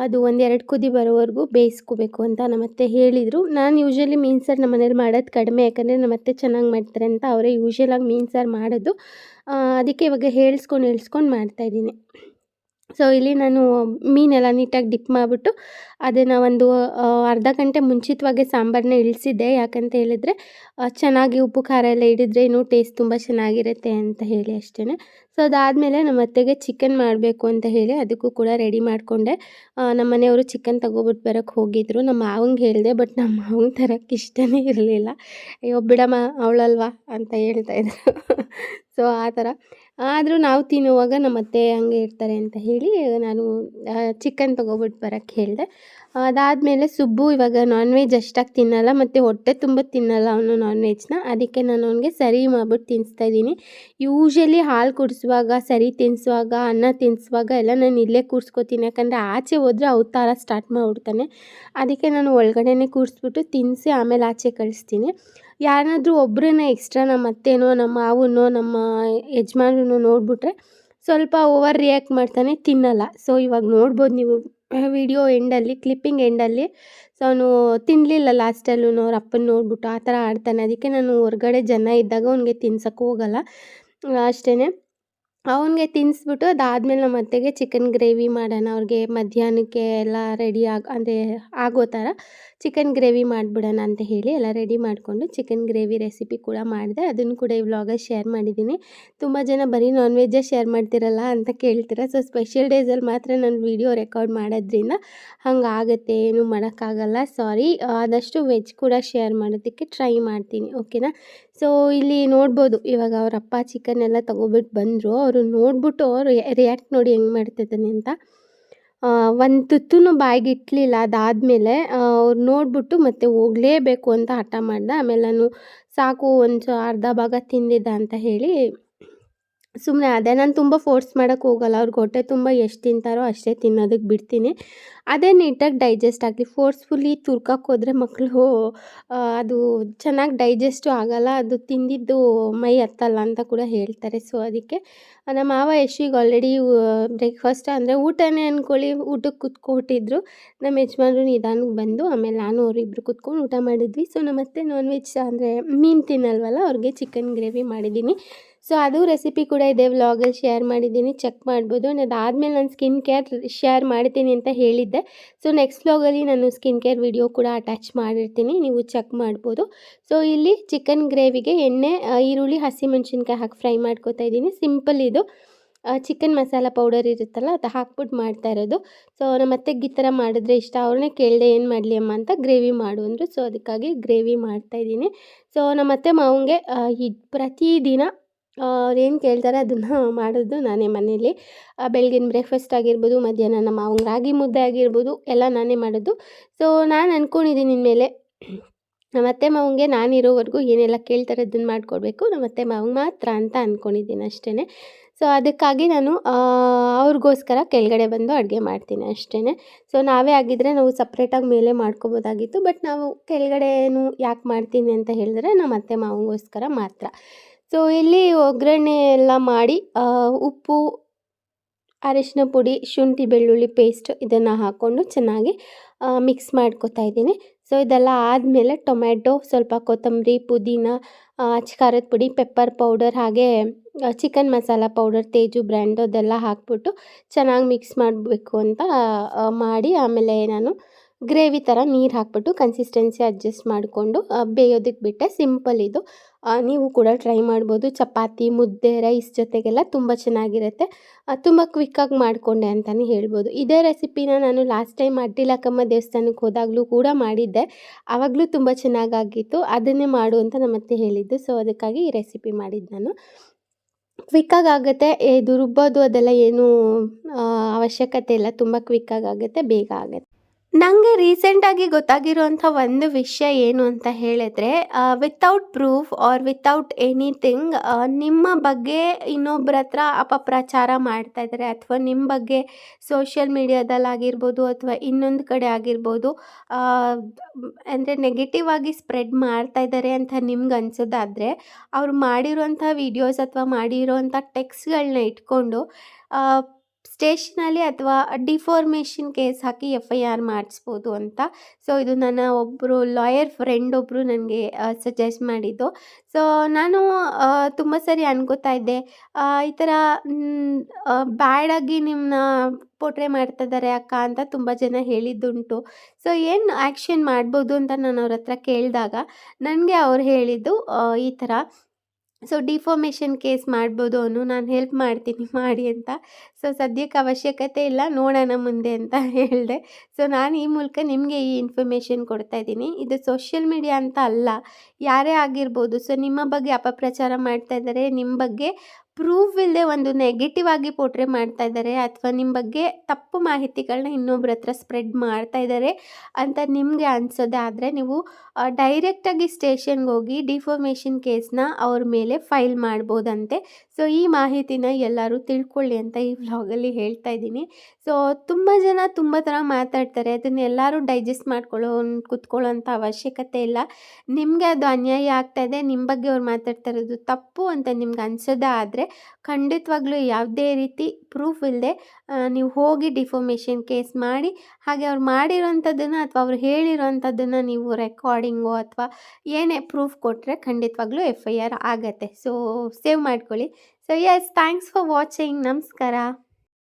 ಅದು ಒಂದೆರಡು ಕುದಿ ಬರೋವರೆಗೂ ಬೇಯಿಸ್ಕೋಬೇಕು ಅಂತ ನಮ್ಮತ್ತೆ ಹೇಳಿದರು. ನಾನು ಯೂಶ್ವಲಿ ಮೀನು ಸಾರು ನಮ್ಮ ಮನೇಲಿ ಮಾಡೋದು ಕಡಿಮೆ, ಯಾಕಂದರೆ ನಮ್ಮತ್ತೆ ಚೆನ್ನಾಗಿ ಮಾಡ್ತಾರೆ ಅಂತ ಅವರೇ ಯೂಶ್ವಲಾಗಿ ಮೀನು ಸಾರು ಮಾಡೋದು. ಅದಕ್ಕೆ ಇವಾಗ ಹೇಳ್ಸ್ಕೊಂಡು ಹೇಳ್ಸ್ಕೊಂಡು ಮಾಡ್ತಾಯಿದ್ದೀನಿ ಸೊ ಇಲ್ಲಿ ನಾನು ಮೀನೆಲ್ಲ ನೀಟಾಗಿ ಡಿಪ್ ಮಾಡಿಬಿಟ್ಟು ಅದನ್ನು ಒಂದು ಅರ್ಧ ಗಂಟೆ ಮುಂಚಿತವಾಗಿ ಸಾಂಬಾರನ್ನ ಇಳಿಸಿದ್ದೆ. ಯಾಕಂತ ಹೇಳಿದ್ರೆ ಚೆನ್ನಾಗಿ ಉಪ್ಪು, ಖಾರ ಎಲ್ಲ ಹಿಡಿದ್ರೆ ಇನ್ನೂ ಟೇಸ್ಟ್ ತುಂಬ ಚೆನ್ನಾಗಿರುತ್ತೆ ಅಂತ ಹೇಳಿ ಅಷ್ಟೇ ಸೊ ಅದಾದಮೇಲೆ ನಮ್ಮ ಅತ್ತೆಗೆ ಚಿಕನ್ ಮಾಡಬೇಕು ಅಂತ ಹೇಳಿ ಅದಕ್ಕೂ ಕೂಡ ರೆಡಿ ಮಾಡಿಕೊಂಡೆ. ನಮ್ಮ ಮನೆಯವರು ಚಿಕನ್ ತಗೋಬಿಟ್ಟು ಬರೋಕ್ಕೆ ಹೋಗಿದ್ರು. ನಮ್ಮ ಮಾವಂಗೆ ಹೇಳಿದೆ ಬಟ್ ನಮ್ಮ ಮಾವಂಗೆ ತರೋಕ್ಕೆ ಇಷ್ಟನೇ ಇರಲಿಲ್ಲ. ಅಯ್ಯೋ, ಬಿಡಮ್ಮ, ಅವಳಲ್ವಾ ಅಂತ ಹೇಳ್ತಾ ಇದ್ರು. ಸೊ ಆ ಥರ. ಆದರೂ ನಾವು ತಿನ್ನುವಾಗ ನಮ್ಮ ಅತ್ತೆ ಹಂಗೆ ಇರ್ತಾರೆ ಅಂತ ಹೇಳಿ ನಾನು ಚಿಕನ್ ತೊಗೊಬಿಟ್ಟು ಬರೋಕ್ಕೆ ಹೇಳಿದೆ. ಅದಾದಮೇಲೆ ಸುಬ್ಬು ಇವಾಗ ನಾನ್ ವೆಜ್ ಅಷ್ಟಾಗಿ ತಿನ್ನಲ್ಲ, ಮತ್ತು ಹೊಟ್ಟೆ ತುಂಬ ತಿನ್ನಲ್ಲ ಅವನು ನಾನ್ ವೆಜ್ನ ಅದಕ್ಕೆ ನಾನು ಅವನಿಗೆ ಸರಿ ಮಾಡ್ಬಿಟ್ಟು ತಿನ್ನಿಸ್ತಾ ಇದ್ದೀನಿ. ಯೂಶಲಿ ಹಾಲು ಕುಡಿಸುವಾಗ, ಸರಿ ತಿನ್ನಿಸುವಾಗ ಅನ್ನ ತಿನ್ನಿಸುವಾಗ ಎಲ್ಲ ನಾನು ಇಲ್ಲೇ ಕೂರಿಸ್ಕೊತೀನಿ. ಯಾಕಂದರೆ ಆಚೆ ಹೋದರೆ ಅವತಾರ ಸ್ಟಾರ್ಟ್ ಮಾಡಿಬಿಡ್ತಾನೆ. ಅದಕ್ಕೆ ನಾನು ಒಳಗಡೆನೇ ಕೂರಿಸ್ಬಿಟ್ಟು ತಿನ್ನಿಸಿ ಆಮೇಲೆ ಆಚೆ ಕಳಿಸ್ತೀನಿ. ಯಾರನ್ನಾದ್ರೂ ಒಬ್ಬರನ್ನ ಎಕ್ಸ್ಟ್ರಾ ನಮ್ಮ ಅತ್ತೆನೋ, ನಮ್ಮ ಮಾವನೋ, ನಮ್ಮ ಯಜಮಾನ್ರನ್ನೋ ನೋಡಿಬಿಟ್ರೆ ಸ್ವಲ್ಪ ಓವರ್ ರಿಯಾಕ್ಟ್ ಮಾಡ್ತಾನೆ, ತಿನ್ನಲ್ಲ. ಸೊ ಇವಾಗ ನೋಡ್ಬೋದು ನೀವು. ವಿಡಿಯೋ ಎಂಡಲ್ಲಿ ಕ್ಲಿಪ್ಪಿಂಗ್ ಎಂಡಲ್ಲಿ ಸೊ ಅವನು ತಿನ್ನಲಿಲ್ಲ ಲಾಸ್ಟಲ್ಲೂ ಅವ್ರ ಅಪ್ಪನ ನೋಡ್ಬಿಟ್ಟು ಆ ಥರ ಆಡ್ತಾನೆ. ಅದಕ್ಕೆ ನಾನು ಹೊರ್ಗಡೆ ಜನ ಇದ್ದಾಗ ಅವನಿಗೆ ತಿನ್ಸಕ್ಕೆ ಹೋಗಲ್ಲ. ಅಷ್ಟೇ ಅವನಿಗೆ ತಿನ್ನಿಸ್ಬಿಟ್ಟು ಅದಾದಮೇಲೆ ನಮ್ಮ ಅತ್ತೆಗೆ ಚಿಕನ್ ಗ್ರೇವಿ ಮಾಡೋಣ, ಅವ್ರಿಗೆ ಮಧ್ಯಾಹ್ನಕ್ಕೆ ಎಲ್ಲ ರೆಡಿ ಆಗ, ಅಂದರೆ ಆಗೋ ಥರ ಚಿಕನ್ ಗ್ರೇವಿ ಮಾಡಿಬಿಡೋಣ ಅಂತ ಹೇಳಿ ಎಲ್ಲ ರೆಡಿ ಮಾಡಿಕೊಂಡು ಚಿಕನ್ ಗ್ರೇವಿ ರೆಸಿಪಿ ಕೂಡ ಮಾಡಿದೆ. ಅದನ್ನು ಕೂಡ ಈ ವ್ಲಾಗಲ್ಲಿ ಶೇರ್ ಮಾಡಿದ್ದೀನಿ. ತುಂಬ ಜನ ಬರೀ ನಾನ್ ವೆಜ್ಜೇ ಶೇರ್ ಮಾಡ್ತಿರಲ್ಲ ಅಂತ ಕೇಳ್ತೀರ. ಸೊ ಸ್ಪೆಷಲ್ ಡೇಸಲ್ಲಿ ಮಾತ್ರ ನಾನು ವೀಡಿಯೋ ರೆಕಾರ್ಡ್ ಮಾಡೋದ್ರಿಂದ ಹಂಗಾಗತ್ತೆ, ಏನು ಮಾಡೋಕ್ಕಾಗಲ್ಲ. ಸಾರಿ ಆದಷ್ಟು ವೆಜ್ ಕೂಡ ಶೇರ್ ಮಾಡೋದಕ್ಕೆ ಟ್ರೈ ಮಾಡ್ತೀನಿ. ಓಕೆನಾ ಸೊ ಇಲ್ಲಿ ನೋಡ್ಬೋದು, ಇವಾಗ ಅವ್ರ ಅಪ್ಪ ಚಿಕನ್ ಎಲ್ಲ ತೊಗೊಬಿಟ್ಟು ಬಂದರು. ಅವರು ನೋಡ್ಬಿಟ್ಟು ಅವರು ರಿಯಾಕ್ಟ್ ನೋಡಿ ಹೆಂಗೆ ಮಾಡ್ತಿದ್ದಾನೆ ಅಂತ. ಒಂದು ತುತ್ತೂ ಬಾಯಿಗೆ ಇಟ್ಲಿಲ್ಲ, ಅದಾದಮೇಲೆ ಅವ್ರು ನೋಡ್ಬಿಟ್ಟು ಮತ್ತೆ ಹೋಗಲೇಬೇಕು ಅಂತ ಹಠ ಮಾಡ್ದೆ. ಆಮೇಲೆ ನಾನು ಸಾಕು ಒಂದು ಅರ್ಧ ಭಾಗ ತಿಂದಿದ್ದ ಅಂತ ಹೇಳಿ ಸುಮ್ಮನೆ ಅದೇ ನಾನು ತುಂಬ ಫೋರ್ಸ್ ಮಾಡೋಕ್ಕೆ ಹೋಗಲ್ಲ. ಅವ್ರಿಗೆ ಹೊಟ್ಟೆ ತುಂಬ ಎಷ್ಟು ತಿಂತಾರೋ ಅಷ್ಟೇ ತಿನ್ನೋದಕ್ಕೆ ಬಿಡ್ತೀನಿ. ಅದೇ ನೀಟಾಗಿ ಡೈಜೆಸ್ಟ್ ಆಗಲಿ ಫೋರ್ಸ್ಫುಲ್ಲಿ ತುರ್ಕಕ್ಕೆ ಹೋದರೆ ಮಕ್ಕಳು ಅದು ಚೆನ್ನಾಗಿ ಡೈಜೆಸ್ಟು ಆಗಲ್ಲ. ಅದು ತಿಂದಿದ್ದು ಮೈ ಹತ್ತಲ್ಲ ಅಂತ ಕೂಡ ಹೇಳ್ತಾರೆ. ಸೊ ಅದಕ್ಕೆ ನಮ್ಮ ಮಾವ ಯಶಿಗೆ ಆಲ್ರೆಡಿ ಬ್ರೇಕ್ಫಾಸ್ಟ್ ಅಂದರೆ ಊಟನೇ ಅಂದ್ಕೊಳ್ಳಿ ಊಟಕ್ಕೆ ಕುತ್ಕೊಟ್ಟಿದ್ರು. ನಮ್ಮ ಯಜಮಾನ್ರು ನಿಧಾನಕ್ಕೆ ಬಂದು, ಆಮೇಲೆ ನಾನು ಅವರಿಬ್ರು ಕುತ್ಕೊಂಡು ಊಟ ಮಾಡಿದ್ವಿ. ಸೊ ನಮ್ಮ ನಾನ್ ವೆಜ್ ಅಂದರೆ ಮೀನು ತಿನ್ನಲ್ವಲ್ಲ, ಅವ್ರಿಗೆ ಚಿಕನ್ ಗ್ರೇವಿ ಮಾಡಿದ್ದೀನಿ ಸೊ ಅದು ರೆಸಿಪಿ ಕೂಡ ಇದೆ ವ್ಲಾಗಲ್ಲಿ ಶೇರ್ ಮಾಡಿದ್ದೀನಿ ಚೆಕ್ ಮಾಡ್ಬೋದು. ಅದಾದಮೇಲೆ ನಾನು ಸ್ಕಿನ್ ಕೇರ್ ಶೇರ್ ಮಾಡ್ತೀನಿ ಅಂತ ಹೇಳಿದ್ದೆ. ಸೊ ನೆಕ್ಸ್ಟ್ ವ್ಲಾಗಲ್ಲಿ ನಾನು ಸ್ಕಿನ್ ಕೇರ್ ವಿಡಿಯೋ ಕೂಡ ಅಟ್ಯಾಚ್ ಮಾಡಿರ್ತೀನಿ, ನೀವು ಚೆಕ್ ಮಾಡ್ಬೋದು. ಸೊ ಇಲ್ಲಿ ಚಿಕನ್ ಗ್ರೇವಿಗೆ ಎಣ್ಣೆ ಈರುಳ್ಳಿ ಹಸಿಮೆಣ್ಸಿನ್ಕಾಯಿ ಹಾಕಿ ಫ್ರೈ ಮಾಡ್ಕೋತಾ ಇದ್ದೀನಿ. ಸಿಂಪಲ್ ಇದು. ಚಿಕನ್ ಮಸಾಲ ಪೌಡರ್ ಇರುತ್ತಲ್ಲ, ಅದು ಹಾಕ್ಬಿಟ್ಟು ಮಾಡ್ತಾ ಇರೋದು. ಸೊ ನಮ್ಮ ಅತ್ತೆಗೆ ಈ ಥರ ಮಾಡಿದ್ರೆ ಇಷ್ಟ, ಅವ್ರನ್ನೇ ಕೇಳಿದೆ ಏನು ಮಾಡಲಿ ಅಮ್ಮ ಅಂತ ಗ್ರೇವಿ ಮಾಡು ಅಂದರು. ಸೊ ಅದಕ್ಕಾಗಿ ಗ್ರೇವಿ ಮಾಡ್ತಾಯಿದ್ದೀನಿ ಸೊ ನಮ್ಮ ಅತ್ತೆ ಮಾವಂಗೆ ಈ ಪ್ರತಿದಿನ ಅವ್ರೇನು ಕೇಳ್ತಾರೆ ಅದನ್ನು ಮಾಡೋದು ನಾನೇ ಮನೇಲಿ. ಬೆಳಗಿನ ಬ್ರೇಕ್ಫಾಸ್ಟ್ ಆಗಿರ್ಬೋದು, ಮಧ್ಯಾಹ್ನ ನಮ್ಮ ಅವ್ನ ರಾಗಿ ಮುದ್ದೆ ಆಗಿರ್ಬೋದು, ಎಲ್ಲ ನಾನೇ ಮಾಡೋದು. ಸೊ ನಾನು ಅಂದ್ಕೊಂಡಿದ್ದೀನಿ ಇನ್ಮೇಲೆ. ನಮ್ಮ ಅತ್ತೆ ಮಾವಂಗೆ ನಾನಿರೋವರೆಗೂ ಏನೆಲ್ಲ ಕೇಳ್ತಾರೆ ಅದನ್ನು ಮಾಡಿಕೊಡ್ಬೇಕು. ನಮ್ಮ ಅತ್ತೆ ಮಾವಂಗೆ ಮಾತ್ರ ಅಂತ ಅಂದ್ಕೊಂಡಿದ್ದೀನಿ ಅಷ್ಟೇ ಸೊ ಅದಕ್ಕಾಗಿ ನಾನು ಅವ್ರಿಗೋಸ್ಕರ ಕೆಳಗಡೆ ಬಂದು ಅಡುಗೆ ಮಾಡ್ತೀನಿ ಅಷ್ಟೇ ಸೊ ನಾವೇ ಆಗಿದ್ದರೆ ನಾವು ಸಪ್ರೇಟಾಗಿ ಮೇಲೆ ಮಾಡ್ಕೋಬೋದಾಗಿತ್ತು. ಬಟ್ ನಾವು ಕೆಳಗಡೆನೂ ಯಾಕೆ ಮಾಡ್ತೀನಿ ಅಂತ ಹೇಳಿದ್ರೆ ನಮ್ಮ ಅತ್ತೆ ಮಾವಂಗೋಸ್ಕರ ಮಾತ್ರ. ಸೊ ಇಲ್ಲಿ ಒಗ್ಗರಣೆ ಎಲ್ಲ ಮಾಡಿ ಉಪ್ಪು, ಅರಿಶಿನ ಪುಡಿ, ಶುಂಠಿ, ಬೆಳ್ಳುಳ್ಳಿ ಪೇಸ್ಟ್ ಇದನ್ನು ಹಾಕ್ಕೊಂಡು ಚೆನ್ನಾಗಿ ಮಿಕ್ಸ್ ಮಾಡ್ಕೊತಾ ಇದ್ದೀನಿ. ಸೊ ಇದೆಲ್ಲ ಆದಮೇಲೆ ಟೊಮ್ಯಾಟೊ, ಸ್ವಲ್ಪ ಕೊತ್ತಂಬರಿ, ಪುದೀನ ಖಾರದ ಪುಡಿ ಪೆಪ್ಪರ್ ಪೌಡರ್ ಹಾಗೆ chicken masala powder Teju brand ಅದೆಲ್ಲ ಹಾಕ್ಬಿಟ್ಟು ಚೆನ್ನಾಗಿ ಮಿಕ್ಸ್ ಮಾಡಬೇಕು ಅಂತ ಮಾಡಿ ಆಮೇಲೆ ನಾನು ಗ್ರೇವಿ ಥರ ನೀರು ಹಾಕ್ಬಿಟ್ಟು ಕನ್ಸಿಸ್ಟೆನ್ಸಿ ಅಡ್ಜಸ್ಟ್ ಮಾಡಿಕೊಂಡು ಬೇಯೋದಕ್ಕೆ ಬಿಟ್ಟೆ. ಸಿಂಪಲ್ ಇದು. ನೀವು ಕೂಡ ಟ್ರೈ ಮಾಡ್ಬೋದು. ಚಪಾತಿ, ಮುದ್ದೆ ರೈಸ್ ಜೊತೆಗೆಲ್ಲ ತುಂಬ ಚೆನ್ನಾಗಿರುತ್ತೆ. ತುಂಬ ಕ್ವಿಕ್ಕಾಗಿ ಮಾಡಿಕೊಂಡೆ ಅಂತಲೇ ಹೇಳ್ಬೋದು. ಇದೇ ರೆಸಿಪಿನ ನಾನು ಲಾಸ್ಟ್ ಟೈಮ್ ಅಡ್ಡಿಲಕ್ಕಮ್ಮ ದೇವಸ್ಥಾನಕ್ಕೆ ಹೋದಾಗಲೂ ಕೂಡ ಮಾಡಿದ್ದೆ. ಆವಾಗಲೂ ತುಂಬ ಚೆನ್ನಾಗಾಗಿತ್ತು. ಅದನ್ನೇ ಮಾಡು ಅಂತ ನಮ್ಮ ಅತ್ತೆ ಹೇಳಿದ್ದು. ಸೊ ಅದಕ್ಕಾಗಿ ಈ ರೆಸಿಪಿ ಮಾಡಿದ್ದು ನಾನು. ಕ್ವಿಕ್ಕಾಗಿ ಆಗುತ್ತೆ. ಇದು ರುಬ್ಬೋದು ಅದೆಲ್ಲ ಏನೂ ಅವಶ್ಯಕತೆ ಇಲ್ಲ. ತುಂಬ ಕ್ವಿಕ್ಕಾಗಿ ಆಗುತ್ತೆ. ಬೇಗ ಆಗುತ್ತೆ. ನನಗೆ ರೀಸೆಂಟಾಗಿ ಗೊತ್ತಾಗಿರುವಂಥ ಒಂದು ವಿಷಯ ಏನು ಅಂತ ಹೇಳಿದ್ರೆ without proof or without anything ನಿಮ್ಮ ಬಗ್ಗೆ ಇನ್ನೊಬ್ಬರ ಹತ್ರ ಅಪಪ್ರಚಾರ ಮಾಡ್ತಾ ಇದ್ದಾರೆ. ಅಥವಾ ನಿಮ್ಮ ಬಗ್ಗೆ ಸೋಷಿಯಲ್ ಮೀಡಿಯಾದಲ್ಲಾಗಿರ್ಬೋದು ಅಥವಾ ಇನ್ನೊಂದು ಕಡೆ ಆಗಿರ್ಬೋದು ಅಂದರೆ ನೆಗೆಟಿವ್ ಆಗಿ ಸ್ಪ್ರೆಡ್ ಮಾಡ್ತಾ ಇದ್ದಾರೆ ಅಂತ ನಿಮ್ಗೆ ಅನ್ಸೋದಾದರೆ, ಅವ್ರು ಮಾಡಿರುವಂಥ ವೀಡಿಯೋಸ್ ಅಥವಾ ಮಾಡಿರುವಂಥ ಟೆಕ್ಸ್ಟ್ಗಳನ್ನ ಇಟ್ಕೊಂಡು ಸ್ಟೇಷನಲ್ಲಿ ಅಥವಾ ಡಿಫಾರ್ಮೇಷನ್ ಕೇಸ್ ಹಾಕಿ ಎಫ್ ಐ ಆರ್ ಮಾಡಿಸ್ಬೋದು ಅಂತ. ಸೊ ಇದು ನನ್ನ ಒಬ್ಬರು ಲಾಯರ್ ಫ್ರೆಂಡ್ ಒಬ್ಬರು ನನಗೆ ಸಜೆಸ್ಟ್ ಮಾಡಿದ್ದು. ಸೊ ನಾನು ತುಂಬ ಸರಿ ಅನ್ಕೋತಾ ಇದ್ದೆ. ಈ ಥರ ಬ್ಯಾಡಾಗಿ ನಿಮ್ಮನ್ನ ಪೋಟ್ರೆ ಮಾಡ್ತಾ ಇದ್ದಾರೆ ಅಕ್ಕ ಅಂತ ತುಂಬ ಜನ ಹೇಳಿದ್ದುಂಟು. ಸೊ ಏನು ಆ್ಯಕ್ಷನ್ ಮಾಡ್ಬೋದು ಅಂತ ನಾನು ಅವ್ರ ಹತ್ರ ಕೇಳಿದಾಗ, ನನಗೆ ಅವ್ರು ಹೇಳಿದ್ದು ಈ ಥರ ಸೊ ಡಿಫಾರ್ಮೇಷನ್ ಕೇಸ್ ಮಾಡ್ಬೋದು ಅವನು. ನಾನು ಹೆಲ್ಪ್ ಮಾಡ್ತೀನಿ, ಮಾಡಿ ಅಂತ. ಸೊ ಸದ್ಯಕ್ಕೆ ಅವಶ್ಯಕತೆ ಇಲ್ಲ. ನೋಡೋಣ ಮುಂದೆ ಅಂತ ಹೇಳಿದೆ. ಸೊ ನಾನು ಈ ಮೂಲಕ ನಿಮಗೆ ಈ ಇನ್ಫಾರ್ಮೇಷನ್ ಕೊಡ್ತಾ ಇದ್ದೀನಿ. ಇದು ಸೋಷಿಯಲ್ ಮೀಡಿಯಾ ಅಂತ ಅಲ್ಲ. ಯಾರೇ ಆಗಿರ್ಬೋದು. ಸೊ ನಿಮ್ಮ ಬಗ್ಗೆ ಅಪಪ್ರಚಾರ ಮಾಡ್ತಾ ಇದ್ದಾರೆ. ನಿಮ್ಮ ಬಗ್ಗೆ ಪ್ರೂಫ್ ಇಲ್ಲದೆ ಒಂದು ನೆಗೆಟಿವ್ ಆಗಿ ಪೋಟ್ರೆ ಮಾಡ್ತಾ ಇದ್ದಾರೆ ಅಥವಾ ನಿಮ್ಮ ಬಗ್ಗೆ ತಪ್ಪು ಮಾಹಿತಿಗಳನ್ನ ಇನ್ನೊಬ್ರ ಹತ್ರ ಸ್ಪ್ರೆಡ್ ಮಾಡ್ತಾ ಇದ್ದಾರೆ ಅಂತ ನಿಮಗೆ ಅನಿಸೋದಾದರೆ ನೀವು ಡೈರೆಕ್ಟಾಗಿ ಸ್ಟೇಷನ್ಗೆ ಹೋಗಿ ಡಿಫಾರ್ಮೇಷನ್ ಕೇಸ್ನ ಅವ್ರ ಮೇಲೆ ಫೈಲ್ ಮಾಡ್ಬೋದಂತೆ. ಸೊ ಈ ಮಾಹಿತಿನ ಎಲ್ಲರೂ ತಿಳ್ಕೊಳ್ಳಿ ಅಂತ ಈ ವ್ಲಾಗಲ್ಲಿ ಹೇಳ್ತಾ ಇದ್ದೀನಿ. ಸೊ ತುಂಬ ಜನ ತುಂಬ ಥರ ಮಾತಾಡ್ತಾರೆ, ಅದನ್ನ ಎಲ್ಲರೂ ಡೈಜೆಸ್ಟ್ ಮಾಡ್ಕೊಳ್ಳೋ ಕುತ್ಕೊಳ್ಳೋಂಥ ಅವಶ್ಯಕತೆ ಇಲ್ಲ. ನಿಮಗೆ ಅದು ಅನ್ಯಾಯ ಆಗ್ತಾ ಇದೆ ನಿಮ್ಮ ಬಗ್ಗೆ ಅವ್ರು ಮಾತಾಡ್ತಾ ಇರೋದು ತಪ್ಪು ಅಂತ ನಿಮ್ಗೆ ಅನ್ಸೋದಾದರೆ ಖಂಡಿತವಾಗ್ಲೂ ಯಾವುದೇ ರೀತಿ ಪ್ರೂಫ್ ಇಲ್ಲದೆ ನೀವು ಹೋಗಿ ಡಿಫಾರ್ಮೇಷನ್ ಕೇಸ್ ಮಾಡಿ, ಹಾಗೆ ಅವ್ರು ಮಾಡಿರೋಂಥದ್ದನ್ನು ಅಥವಾ ಅವ್ರು ಹೇಳಿರೋಂಥದ್ದನ್ನು ನೀವು ರೆಕಾರ್ಡಿಂಗು ಅಥವಾ ಏನೇ ಪ್ರೂಫ್ ಕೊಟ್ಟರೆ ಖಂಡಿತವಾಗ್ಲೂ ಎಫ್ ಐ ಆರ್ ಆಗತ್ತೆ. ಸೊ ಸೇವ್ ಮಾಡ್ಕೊಳ್ಳಿ. So yes thanks for watching ನಮಸ್ಕಾರ.